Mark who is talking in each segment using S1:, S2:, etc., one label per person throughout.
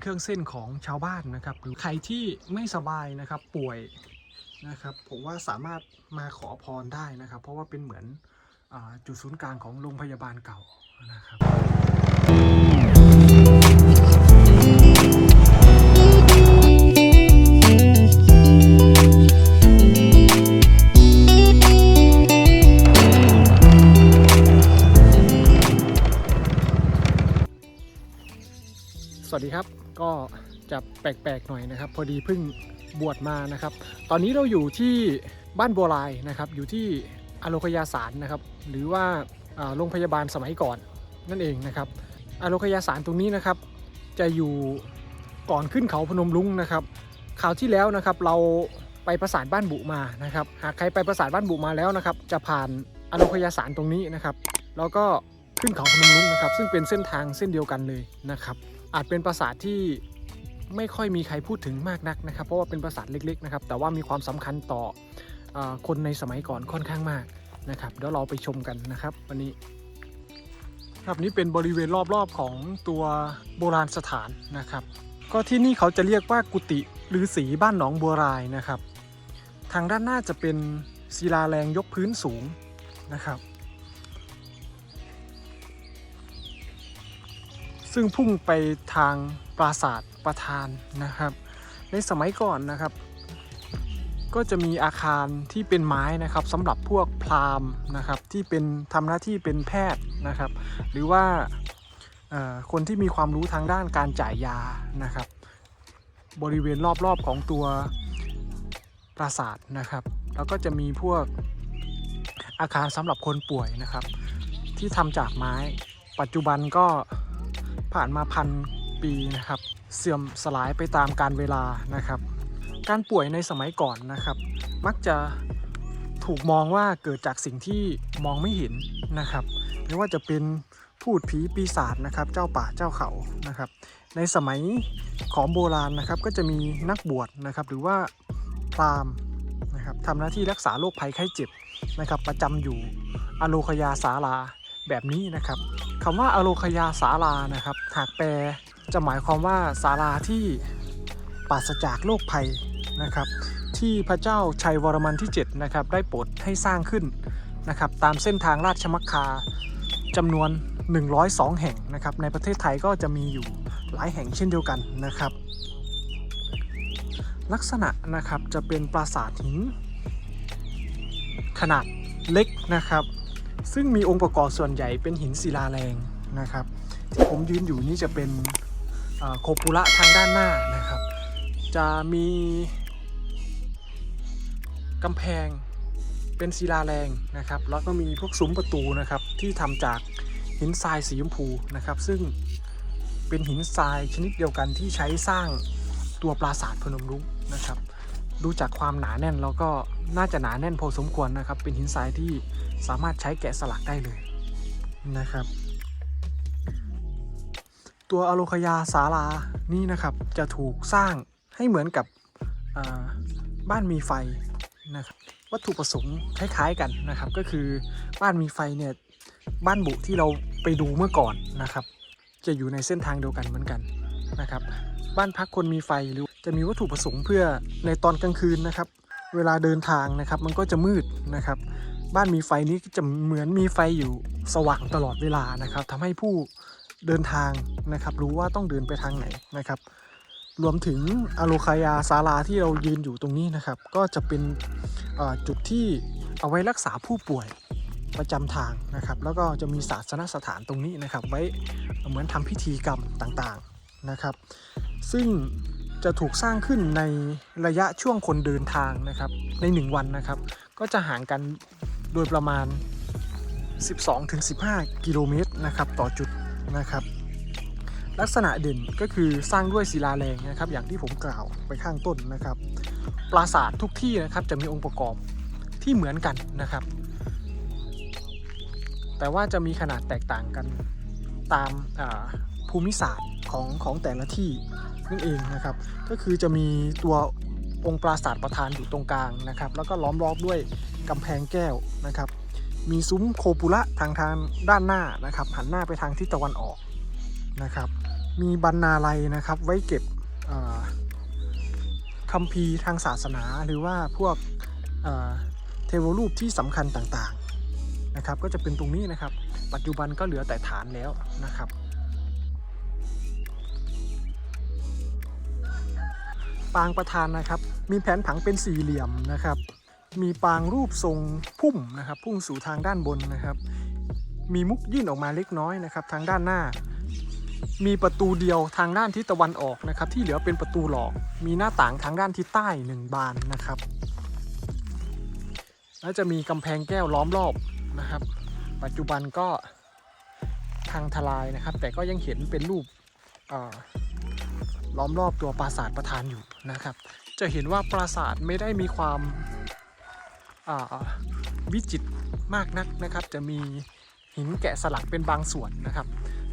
S1: เครื่องเส้นของชาวบ้านนะครับหรือใครที่ไม่สบายนะครับป่วยนะครับผมว่าสามารถมาขอพรได้นะครับ เพราะว่าเป็นเหมือนอจุดศูนย์กลางของโรงพยาบาลเก่านะครับสวัสดีครับ ก็จะแปลกๆหน่อยนะครับ พอดีเพิ่งบวชมานะครับ ตอนนี้เราอยู่ที่บ้านบัวลายนะครับ อยู่ที่อโลคยาสารนะครับ หรือว่าโรงพยาบาลสมัยก่อนนั่นเองนะครับอโลคยาสารตรงนี้นะครับ จะอยู่ก่อนขึ้นเขาพนมรุ้งนะครับคราวที่แล้วนะครับเราไปประสานบ้านบุมานะครับ หากใครไปประสานบ้านบุมาแล้วนะครับ จะผ่านอโลคยาสารตรงนี้นะครับ แล้วก็ขึ้นเขาพนมรุ้งนะครับ ซึ่งเป็นเส้นทางเส้นเดียวกันเลยนะครับ อาจเป็นปราสาทที่ไม่ค่อยมีใครพูดถึงมากนักนะครับ เพราะว่าเป็นปราสาทเล็กๆนะครับแต่ว่ามีความสำคัญต่ออคนในสมัยก่อนค่อนข้างมากนะครับเดี๋ยวเราไปชมกันนะครับ วันนี้ ครับนี่เป็นบริเวณรอบๆของตัวโบราณสถานนะครับ ก็ที่นี่เขาจะเรียกว่ากุฏิหรือสีบ้านหนองบัวรายนะครับ ทางด้านหน้าจะเป็นศิลาแรงยกพื้นสูงนะครับ ซึ่งพุ่งไปทางปราสาทประธานนะครับ ในสมัยก่อนนะครับ ก็จะมีอาคารที่เป็นไม้นะครับสำหรับพวกพราหมณ์นะครับที่เป็นทำหน้าที่เป็นแพทย์นะครับ หรือว่าคนที่มีความรู้ทางด้านการจ่ายยานะครับ บริเวณรอบๆของตัวปราสาทนะครับ แล้วก็จะมีพวกอาคารสำหรับคนป่วยนะครับ ที่ทำจากไม้ปัจจุบันก็ ผ่านมาพันปีนะครับ เสื่อมสลายไปตามการเวลานะครับ การป่วยในสมัยก่อนนะครับ มักจะถูกมองว่าเกิดจากสิ่งที่มองไม่เห็นนะครับ ไม่ว่าจะเป็นพูดผีปีศาจนะครับ เจ้าป่าเจ้าเขานะครับ ในสมัยของโบราณนะครับ ก็จะมีนักบวชนะครับ หรือว่าพราหมณ์นะครับทำหน้าที่รักษาโรคภัยไข้เจ็บนะครับ ประจำอยู่อโลคยาสาลา แบบนี้นะครับคำว่าอโลคยาศาลานะครับ หากแปลจะหมายความว่าศาลาที่ปราศจากโรคภัยนะครับ ที่พระเจ้าชัยวรมันที่7นะครับได้โปรดให้สร้างขึ้นนะครับตามเส้นทางราชมักคาจำนวน 102 แห่งนะครับ ในประเทศไทยก็จะมีอยู่หลายแห่งเช่นเดียวกันนะครับ ลักษณะนะครับจะเป็นปราสาทหินขนาดเล็กนะครับ ซึ่งมีองค์ประกอบส่วนใหญ่เป็นหินศิลาแรงนะครับ ที่ผมยืนอยู่นี่จะเป็นโคปุระทางด้านหน้านะครับ จะมีกำแพงเป็นศิลาแรงนะครับ แล้วก็มีพวกซุ้มประตูนะครับที่ทำจากหินทรายสีชมพูนะครับ ซึ่งเป็นหินทรายชนิดเดียวกันที่ใช้สร้างตัวปราสาทพนมรุ้งนะครับ ดูจากความหนาแน่นแล้วก็น่าจะหนาแน่นพอสมควรนะครับ เป็นหินทรายที่สามารถใช้แกะสลักได้เลยนะครับ ตัวอโลคยาศาลานี่นะครับจะถูกสร้างให้เหมือนกับบ้านมีไฟนะครับวัตถุประสงค์คล้ายๆกันนะครับ ก็คือบ้านมีไฟเนี่ยบ้านบุที่เราไปดูเมื่อก่อนนะครับ จะอยู่ในเส้นทางเดียวกันเหมือนกันนะครับ บ้านพักคนมีไฟหรือ จะมีวัตถุประสงค์เพื่อในตอนกลางคืนนะครับ เวลาเดินทางนะครับมันก็จะมืดนะครับ บ้านมีไฟนี้จะเหมือนมีไฟอยู่สว่างตลอดเวลานะครับทำให้ผู้เดินทางนะครับ รู้ว่าต้องเดินไปทางไหนนะครับ รวมถึงอโลคายาศาลาที่เรายืนอยู่ตรงนี้นะครับ ก็จะเป็นจุดที่เอาไว้รักษาผู้ป่วยประจำทางนะครับ แล้วก็จะมีศาสนสถานตรงนี้นะครับ ไว้เหมือนทำพิธีกรรมต่างๆนะครับ ซึ่ง จะถูกสร้างขึ้นในระยะช่วงคนเดินทางนะครับใน 1 วันนะครับ ก็จะห่างกันโดยประมาณ 12-15 กิโลเมตรนะครับต่อจุดนะครับ ลักษณะเด่นก็คือสร้างด้วยศิลาแรงนะครับ อย่างที่ผมกล่าวไปข้างต้นนะครับ ปราสาททุกที่นะครับจะมีองค์ประกอบที่เหมือนกันนะครับ แต่ว่าจะมีขนาดแตกต่างกันตามภูมิศาสตร์ของของแต่ละที่ นั่นเองนะครับ ก็คือจะมีตัวองค์ปราสาทประธานอยู่ตรงกลางนะครับ แล้วก็ล้อมรอบด้วยกำแพงแก้วนะครับ มีซุ้มโคปุระทางทางด้านหน้านะครับ หันหน้าไปทางทิศตะวันออกนะครับ มีบรรณาลัยนะครับไว้เก็บคัมภีทางศาสนาหรือว่าพวกเอ่อเทวรูปที่สำคัญต่างๆนะครับ ก็จะเป็นตรงนี้นะครับ ปัจจุบันก็เหลือแต่ฐานแล้วนะครับ ปางประธานนะครับ มีแผนผังเป็นสี่เหลี่ยมนะครับ มีปางรูปทรงพุ่มนะครับ พุ่งสู่ทางด้านบนนะครับ มีมุกยื่นออกมาเล็กน้อยนะครับ ทางด้านหน้า มีประตูเดียวทางด้านทิศตะวันออกนะครับ ที่เหลือเป็นประตูหลอก มีหน้าต่างทางด้านทิศใต้หนึ่งบานนะครับ แล้วจะมีกำแพงแก้วล้อมรอบนะครับ ปัจจุบันก็ทางทลายนะครับ แต่ก็ยังเห็นเป็นรูปอ่อ ล้อมรอบตัวปราสาทประธานอยู่นะครับ จะเห็นว่าปราสาทไม่ได้มีความวิจิตรมากนักนะครับ จะมีหินแกะสลักเป็นบางส่วนนะครับ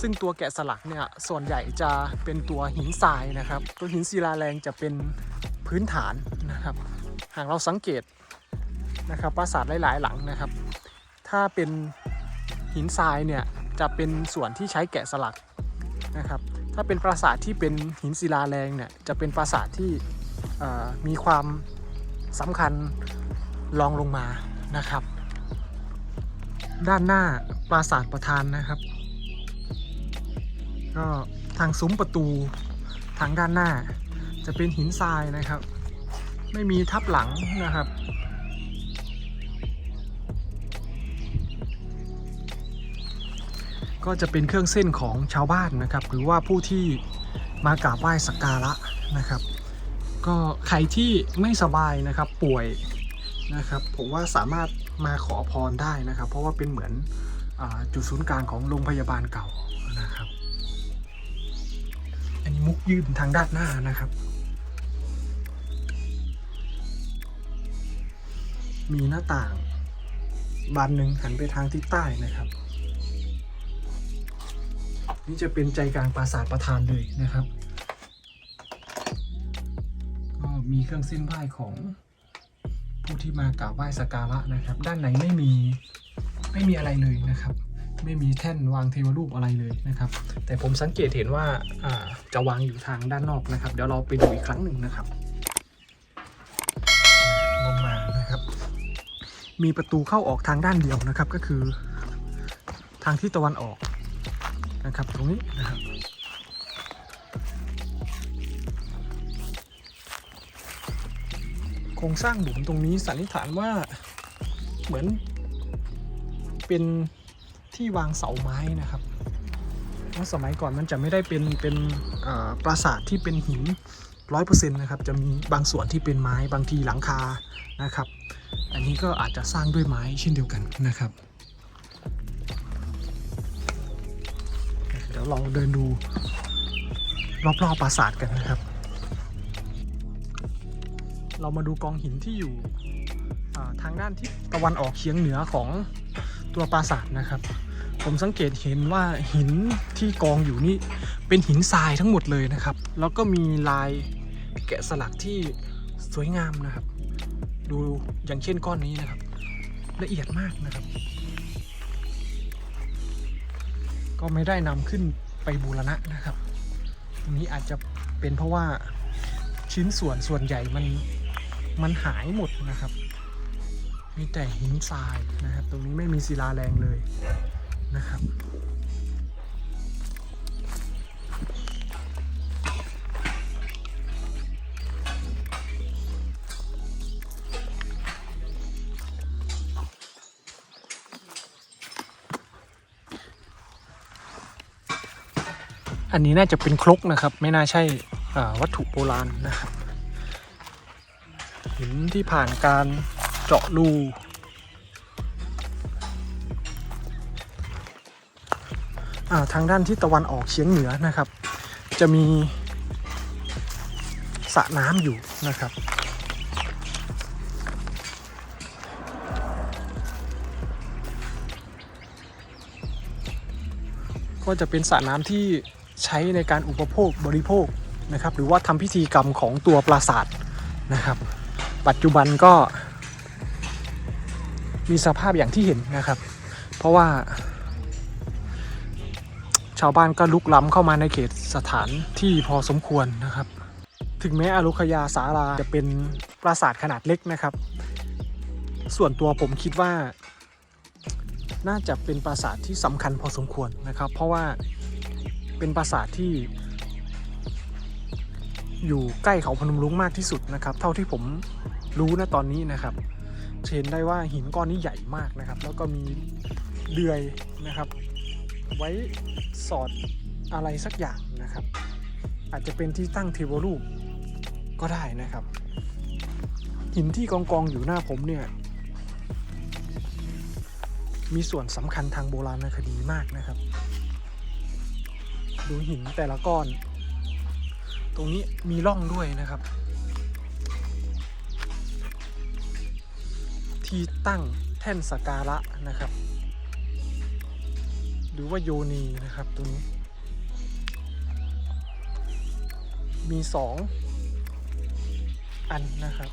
S1: ซึ่งตัวแกะสลักเนี่ยส่วนใหญ่จะเป็นตัวหินทรายนะครับ ตัวหินศิลาแรงจะเป็นพื้นฐานนะครับ หากเราสังเกตนะครับปราสาทหลาย ๆ หลังนะครับ ถ้าเป็นหินทรายเนี่ยจะเป็นส่วนที่ใช้แกะสลักนะครับ ถ้าเป็นปราสาทที่เป็นหินศิลาแรงเนี่ยจะเป็นปราสาทที่มีความสำคัญรองลงมานะครับ ด้านหน้าปราสาทประธานนะครับ ก็ทางซุ้มประตูทางด้านหน้าจะเป็นหินทรายนะครับ ไม่มีทับหลังนะครับ ก็จะเป็นเครื่องเส้นของชาวบ้านนะครับ หรือว่าผู้ที่มากราบไหว้สักการะนะครับ ก็ใครที่ไม่สบายนะครับป่วยนะครับผมว่าสามารถมาขอพรได้นะครับ เพราะว่าเป็นเหมือนอจุดศูนย์กลางของโรงพยาบาลเก่านะครับ อันนี้มุกยืนทางด้านหน้านะครับ มีหน้าต่างบานหนึ่งหันไปทางทิศใต้นะครับ นี่จะเป็นใจกลางปราสาทประธานเลยนะครับ ก็มีเครื่องเส้นไหว้ของผู้ที่มากราบไหว้สักการะนะครับ ด้านในไม่มีไม่มีอะไรเลยนะครับ ไม่มีแท่นวางเทวรูปอะไรเลยนะครับ แต่ผมสังเกตเห็นว่าาจะวางอยู่ทางด้านนอกนะครับ เดี๋ยวเราไปดูอีกครั้งหนึ่งนะครับลงมานะครับ มีประตูเข้าออกทางด้านเดียวนะครับก็คือทางที่ตะวันออก นะครับตรงนี้นะครับโครงสร้างหลุมตรงนี้สันนิษฐานว่าเหมือนเป็นที่วางเสาไม้นะครับเพราะสมัยก่อนมันจะไม่ได้เป็นเป็นปราสาทที่เป็นหินร้อยเปอร์เซ็นต์นะครับจะมีบางส่วนที่เป็นไม้บางทีหลังคานะครับ อันนี้ก็อาจจะสร้างด้วยไม้เช่นเดียวกันนะครับ เดี๋ยวลองเดินดูรอบๆปราสาทกันนะครับ เรามาดูกองหินที่อยู่ทางด้านทิศตะวันออกเฉียงเหนือของตัวปราสาทนะครับ ผมสังเกตเห็นว่าหินที่กองอยู่นี่เป็นหินทรายทั้งหมดเลยนะครับ แล้วก็มีลายแกะสลักที่สวยงามนะครับ ดูอย่างเช่นก้อนนี้นะครับ ละเอียดมากนะครับ ก็ไม่ได้นำขึ้นไปบูรณะนะครับ ตรงนี้อาจจะเป็นเพราะว่าชิ้นส่วนส่วนใหญ่มันมันหายหมดนะครับ มีแต่หินทรายนะครับ ตรงนี้ไม่มีศิลาแรงเลย อันนี้น่าจะเป็นครกนะครับ ไม่น่าใช่อวัตถุโบราณนะครับหินที่ผ่านการเจาะรูอ่าทางด้านที่ตะวันออกเฉียงเหนือนะครับ จะมีสระน้ำอยู่นะครับ ก็จะเป็นสระน้ำที่ ใช้ในการอุปโภคบริโภคนะครับ หรือว่าทำพิธีกรรมของตัวปราสาทนะครับ ปัจจุบันก็ มีสภาพอย่างที่เห็นนะครับ เพราะว่า ชาวบ้านก็ลุกล้ำเข้ามาในเขตสถานที่พอสมควรนะครับ ถึงแม้อารุขยาสาราจะเป็นปราสาทขนาดเล็กนะครับ ส่วนตัวผมคิดว่า น่าจะเป็นปราสาทที่สำคัญพอสมควรนะครับ เพราะว่า เป็นปราสาทที่ อยู่ใกล้เขาพนมรุ้งมากที่สุดนะครับ เท่าที่ผมรู้นะตอนนี้นะครับเห็นได้ว่าหินก้อนนี้ใหญ่มากนะครับ แล้วก็มีเดือยนะครับ ไว้สอดอะไรสักอย่างนะครับ อาจจะเป็นที่ตั้งเทวรูปก็ได้นะครับ หินที่กองกองอยู่หน้าผมเนี่ย มีส่วนสำคัญทางโบราณคดีมากนะครับ ดูหินแต่ละก้อน ตรงนี้มีร่องด้วยนะครับ ที่ตั้งแท่นสการะนะครับ หรือว่าโยนีนะครับตรงนี้ มีสองอันนะครับ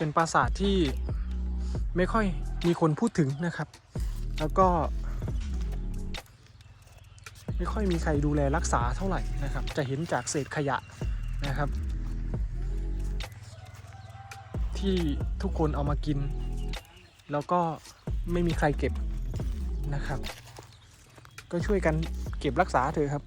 S1: เป็นปราสาทที่ไม่ค่อยมีคนพูดถึงนะครับ แล้วก็ ไม่ค่อยมีใครดูแลรักษาเท่าไหร่นะครับ จะเห็นจากเศษขยะนะครับ ที่ทุกคนเอามากิน แล้วก็ไม่มีใครเก็บนะครับ ก็ช่วยกันเก็บรักษาเถอะครับ